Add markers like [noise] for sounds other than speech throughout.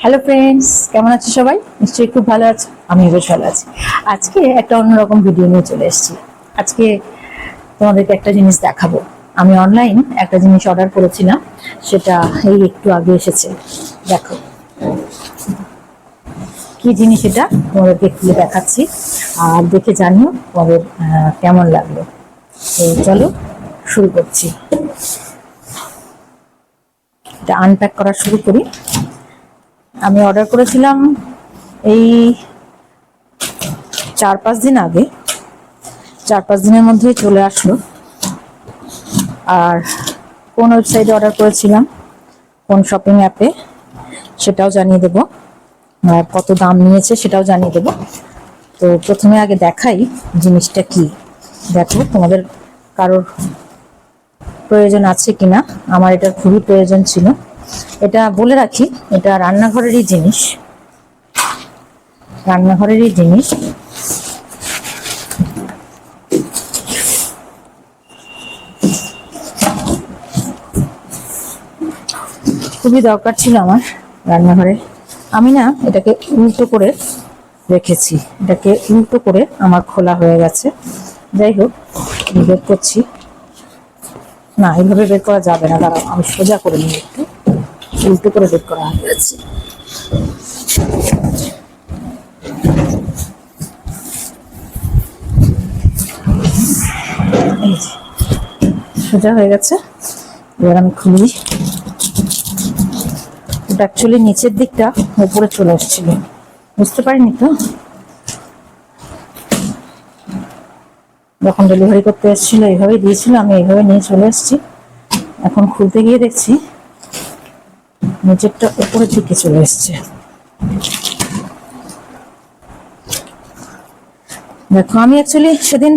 Hello friends কেমন আছো সবাই? নিশ্চয়ই খুব ভালো আছো। আমিও বেশ ভালো আছি। আজকে একটা অন্যরকম ভিডিও নিয়ে চলে এসেছি। আজকে তোমাদেরকে একটা জিনিস দেখাবো। আমি অনলাইন একটা জিনিস অর্ডার করেছিলাম। সেটা এই একটু আগে এসেছে। দেখো। কি জিনিস এটা? তোমাদেরকে খুলে দেখাচ্ছি। আর দেখে জানিও তোমাদের কেমন লাগল। তো চলো, শুরু করছি। এটা আনপ্যাক করা শুরু করি। আমি অর্ডার করেছিলাম এই চার পাঁচ দিন আগে। চার পাঁচ দিনের মধ্যেই চলে আসলো। আর কোন ওয়েবসাইটে অর্ডার করেছিলাম, কোন শপিং অ্যাপে সেটাও জানিয়ে দেবো। আর কত দাম নিয়েছে সেটাও জানিয়ে দেবো। তো প্রথমে আগে দেখাই জিনিসটা কি। দেখো তোমাদের কারোর প্রয়োজন আছে কিনা। আমার এটার খুবই প্রয়োজন ছিল। এটা বলে রাখি, এটা রান্নাঘরেরই জিনিস। রান্নাঘরেরই জিনিস। খুবই দরকার ছিল আমার রান্নাঘরে। আমি না এটাকে উল্টো করে রেখেছি। এটাকে উল্টো করে আমার খোলা হয়ে গেছে। যাই হোক বের করছি। না, এইভাবে বের করা যাবে না। দাঁড়াও, আমি সোজা করে নিই। উল্টো করে বের করা হয়ে যে, সোজা হয়ে গেছে। এবার আমি খুলি। ওটা অ্যাকচুয়ালি নিচের দিকটা উপরে চলে আসছিল বুঝতে পারিনি তো? যখন ডেলিভারি করতে এসেছিল এইভাবেই দিয়েছিল আমি এইভাবে নিয়ে চলে এসেছি। এখন খুলতে গিয়ে দেখছি নিচেরটা উপরের দিকে চলে এসছে। দেখো, আমি অ্যাকচুয়ালি সেদিন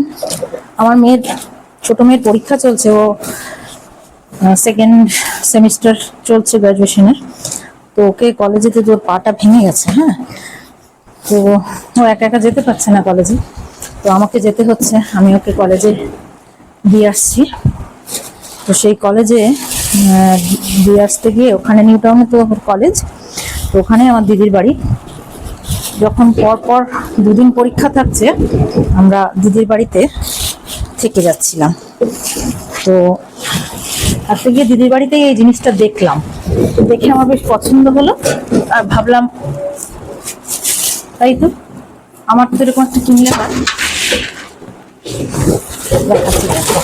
আমার মেয়ের, ছোট মেয়ের পরীক্ষা চলছে, ও সেকেন্ড সেমিস্টার চলছে গ্রাজুয়েশনের তো ওকে কলেজে তো ওর পাটা ভেঙে গেছে হ্যাঁ তো ও একা একা যেতে পারছে না কলেজে তো আমাকে যেতে হচ্ছে, আমি ওকে কলেজে দিয়ে আসছি। তো সেই কলেজে দিয়ে আসতে গিয়ে ওখানে নিউ টাউনে তো কলেজ তো ওখানে আমার দিদির বাড়ি। যখন পর পর দুদিন পরীক্ষা থাকছে, আমরা দিদির বাড়িতে থেকে যাচ্ছিলাম। তো আসতে গিয়ে দিদির বাড়িতেই এই জিনিসটা দেখলাম। দেখে আমার বেশ পছন্দ হলো, আর ভাবলাম, তাই তো? আমার তো এরকম একটা কিনলে দেখাচ্ছি দেখো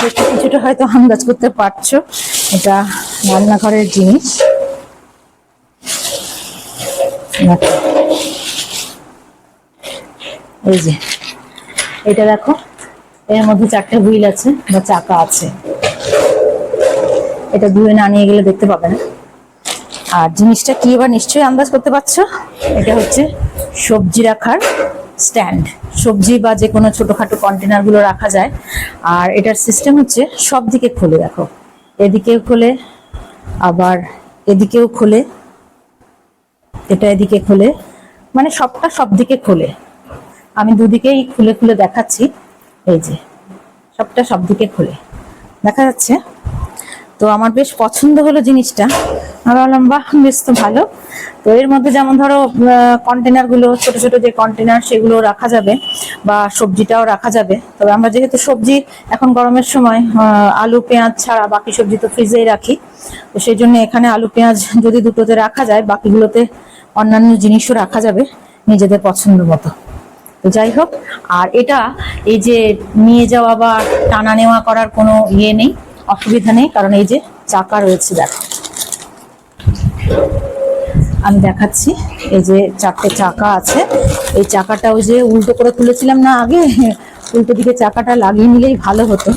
দেখে কিছুটা হয়তো আন্দাজ করতে পারছ। এটা রান্নাঘরের জিনিস। এই যে, এটা দেখো। এর মধ্যে চারটে হুইল আছে বা চাকা আছে। এটা ধুয়ে না নিয়ে গেলে দেখতে পাবে না। আর জিনিসটা কি এবার নিশ্চয়ই আন্দাজ করতে পারছ? এটা হচ্ছে সবজি রাখার স্ট্যান্ড সবজি বা যে কোনো ছোটোখাটো কন্টেনারগুলো রাখা যায়। আর এটার সিস্টেম হচ্ছে সব দিকে খুলে দেখো এদিকেও খোলে, আবার এদিকেও খোলে, এটা এদিকে খোলে মানে সবটা সব দিকে খোলে। আমি দুদিকেই খুলে খুলে দেখাচ্ছি। এই যে, সবটা সব দিকে খোলে। দেখা যাচ্ছে তো আমার বেশ পছন্দ হলো জিনিসটা। আমি ভাবলাম, বাহ, বেশ তো ভালো। তো এর মধ্যে যেমন ধরো কন্টেনারগুলো, ছোট ছোট যে কন্টেনার সেগুলো রাখা যাবে বা সবজিটাও রাখা যাবে। তবে আমরা যেহেতু সবজি এখন গরমের সময় আলু, পেঁয়াজ ছাড়া বাকি সবজি তো ফ্রিজেই রাখি। তো সেই জন্য এখানে আলু, পেঁয়াজ যদি দুটোতে রাখা যায়, বাকিগুলোতে অন্যান্য জিনিসও রাখা যাবে নিজেদের পছন্দ মতো। তো যাই হোক, আর এটা এই যে নিয়ে যাওয়া বা টানা নেওয়া করার কোনো ইয়ে নেই। অসুবিধা নেই, কারণ এই যে চাকা রয়েছে, দেখো। আমি দেখাচ্ছি, এই যে চারটে চাকা আছে। এই চাকাটা ওই যে উল্টো করে তুলেছিলাম না আগে, [laughs] উল্টো দিকে চাকাটা লাগিয়ে নিলেই ভালো হতো।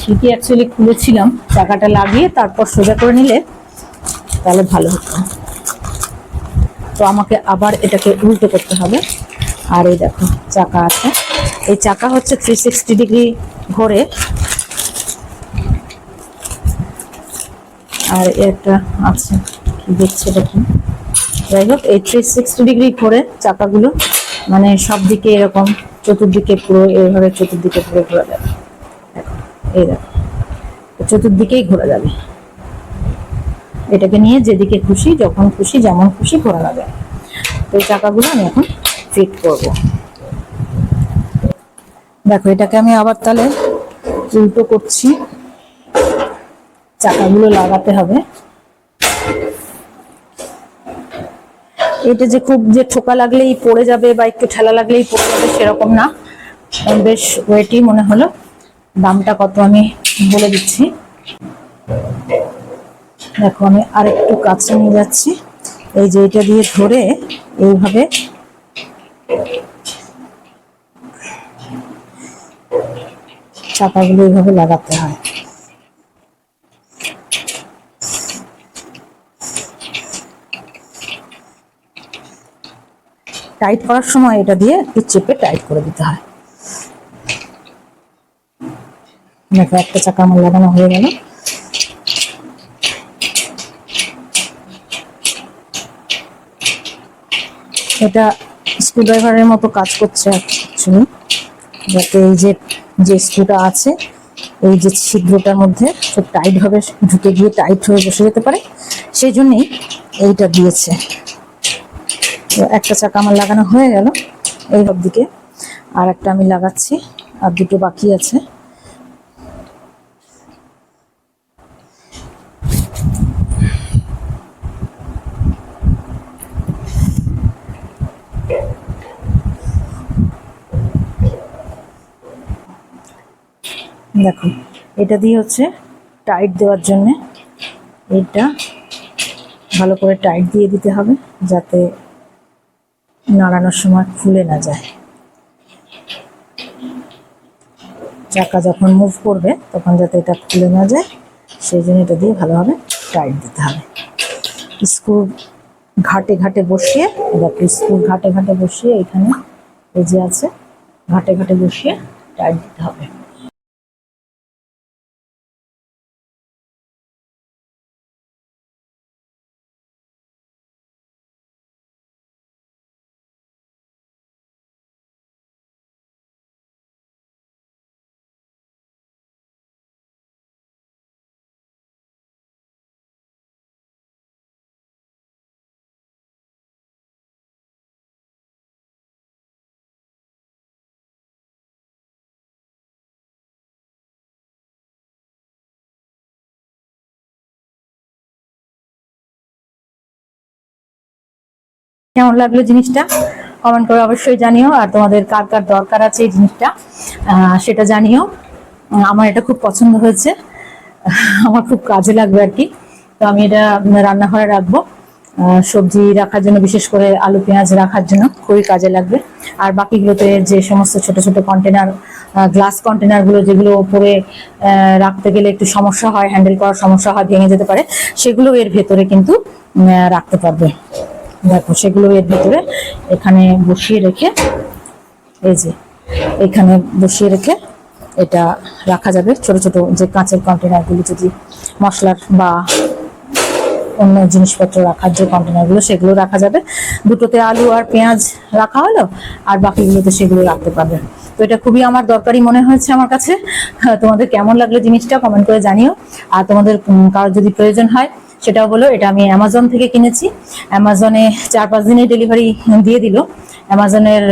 ঠিকই অ্যাকচুয়ালি খুলেছিলাম, চাকাটা লাগিয়ে তারপর সোজা করে নিলে তাহলে ভালো হতো। তো আমাকে আবার এটাকে উল্টো করতে হবে। আর এই দেখো, চাকা আছে। এই চাকা হচ্ছে থ্রি সিক্সটি ডিগ্রি ঘোরে। আর একটা আছে, কি দেখছে দেখুন। যাই হোক, এই থ্রি সিক্সটি ডিগ্রি করে চাকাগুলো মানে সব দিকে এরকম, চতুর্দিকে পুরো, এইভাবে চতুর্দিকে পুরো ঘোরা যাবে। এই দেখো চতুর্দিকেই ঘোরা যাবে। এটাকে নিয়ে যেদিকে খুশি, যখন খুশি, যেমন খুশি ঘোরানো যায় তো এই চাকাগুলো আমি এখন ফিট করব। দেখো, এটাকে আমি আবার তাহলে উল্টো করছি। চাকাগুলো লাগাতে হবে। এটা যে খুব যে ঠোকা লাগলেই পড়ে যাবে বা একটু ঠেলা লাগলেই পড়ে যাবে সেরকম না। বেশ ওয়েটই মনে হলো। দামটা কত আমি বলে দিচ্ছি। দেখো, আমি আরেকটু কাছে নিয়ে যাচ্ছি। এই যে এটা দিয়ে ধরে এইভাবে চাকাগুলো এইভাবে লাগাতে হয়। টাইট করার সময় এটা দিয়ে একটু চেপে টাইট করে দিতে হয়। দেখো, একটা চাকা আমার লাগানো হয়ে গেল। এটা স্ক্রুড্রাইভারের মতো কাজ করছে অ্যাকচুয়ালি যাতে এই যে যে স্ক্রুটা আছে, এই যে ছিদ্রটার মধ্যে খুব টাইট ভাবে ঢুকে গিয়ে টাইট হয়ে বসে যেতে পারে। সেই জন্যই এইটা দিয়েছে। একটা চাকা আমার লাগানো হয়ে গেল এই সব দিকে। আর একটা আমি লাগাচ্ছি, আর দুটো বাকি আছে। দেখো, এটা দিয়ে হচ্ছে টাইট দেওয়ার জন্য এটা ভালো করে টাইট দিয়ে দিতে হবে যাতে নাড়ানোর সময় খুলে না যায়। চাকা যখন মুভ করবে, তখন যাতে এটা খুলে না যায়, সেই জন্য এটা দিয়ে ভালোভাবে টাইট দিতে হবে। স্ক্রু ঘাটে ঘাটে বসিয়ে দেখো স্ক্রু ঘাটে ঘাটে বসিয়ে এখানে এই যে আছে, ঘাটে ঘাটে বসিয়ে টাইট দিতে হবে। কেমন লাগল জিনিসটা? কমেন্ট করে অবশ্যই জানিও। আর তোমাদের কার কার দরকার আছে এই জিনিসটা সেটা জানিও। আমার এটা খুব পছন্দ হয়েছে। [laughs] আমার খুব কাজে লাগবে আর কি। তো আমি এটা রান্নাঘরে রাখব। সবজি রাখার জন্য, বিশেষ করে আলু, পেঁয়াজ রাখার জন্য খুবই কাজে লাগবে। আর বাকিগুলোতে যে সমস্ত ছোট ছোট কন্টেনার গ্লাস কন্টেনারগুলো যেগুলো ওপরে রাখতে গেলে একটু সমস্যা হয় হ্যান্ডেল করার সমস্যা হয়, ভেঙে যেতে পারে সেগুলো এর ভেতরে কিন্তু রাখতে পারবে। দেখো, সেগুলো এর ভিতরে এখানে বসিয়ে রেখে, এই যে, এখানে বসিয়ে রেখে এটা রাখা যাবে। ছোট ছোট যে কাঁচের কন্টেনারগুলো, যদি মশলার বা অন্য জিনিসপত্র রাখার যে কন্টেনারগুলো, সেগুলো রাখা যাবে। দুটোতে আলু আর পেঁয়াজ রাখা হলো, আর বাকিগুলোতে সেগুলো রাখতে পারবে। তো এটা খুবই আমার দরকারি মনে হয়েছে আমার কাছে। তোমাদের কেমন লাগল জিনিসটা কমেন্ট করে জানিও। আর তোমাদের কারোর যদি প্রয়োজন হয় সেটাও বলো, এটা আমি অ্যামাজন থেকে কিনেছি। অ্যামাজনে চার পাঁচ দিনে ডেলিভারি দিয়ে দিল। অ্যামাজনের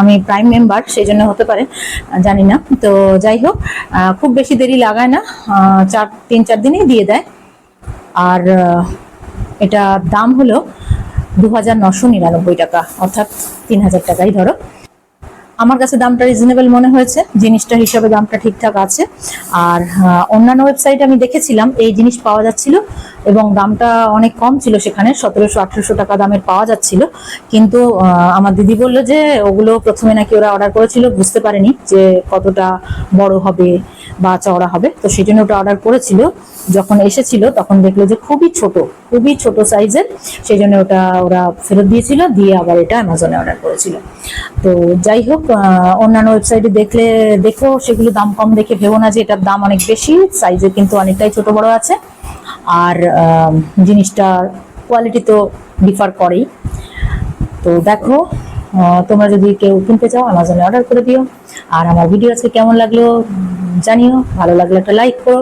আমি প্রাইম মেম্বার সেই জন্য হতে পারে জানি না। তো যাই হোক খুব বেশি দেরি লাগায় না চার, তিন, চার দিনেই দিয়ে দেয়। আর এটা দাম হলো দু হাজার নশো নিরানব্বই টাকা, অর্থাৎ তিন হাজার টাকাই ধরো। আমার কাছে দামটা রিজনেবল মনে হয়েছে জিনিসটা হিসাবে দামটা ঠিকঠাক আছে। আর অন্যান্য ওয়েবসাইটে আমি দেখেছিলাম, এই জিনিস পাওয়া যাচ্ছিল এবং দামটা অনেক কম ছিল সেখানে, সতেরোশো, আঠেরোশো টাকা দামের পাওয়া যাচ্ছিল। কিন্তু আমার দিদি বলল যে, ওগুলো প্রথমে নাকি ওরা অর্ডার করেছিল, বুঝতে পারেনি যে কতটা বড় হবে। বা চওড়া হবে। তো সেই জন্য ওটা অর্ডার করেছিল। যখন এসেছিল, তখন দেখল যে খুবই ছোট খুবই ছোট সাইজের সেই জন্য ওটা ওরা ফেরত দিয়েছিল, দিয়ে আবার এটা অ্যামাজনে অর্ডার করেছিল। তো যাই হোক অন্যান্য ওয়েবসাইটে দেখলে, দেখো, সেগুলো দাম কম দেখে ভেবো না যে এটার দাম অনেক বেশি। সাইজে কিন্তু অনেকটাই ছোট বড় আছে। আর জিনিসটার কোয়ালিটি তো ডিফার করেই। তো দেখো তোমরা যদি কেউ কিনতে চাও অ্যামাজনে অর্ডার করে দিও। আর আমার ভিডিও আজকে কেমন লাগল জানিও, ভালো লাগলে একটা লাইক করো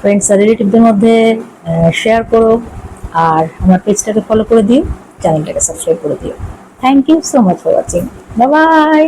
ফ্রেন্ডস আর রিলেটিভদের মধ্যে শেয়ার করো, আর আমার পেজটাকে ফলো করে দিও চ্যানেলটাকে সাবস্ক্রাইব করে দিও। Thank you so much for watching bye bye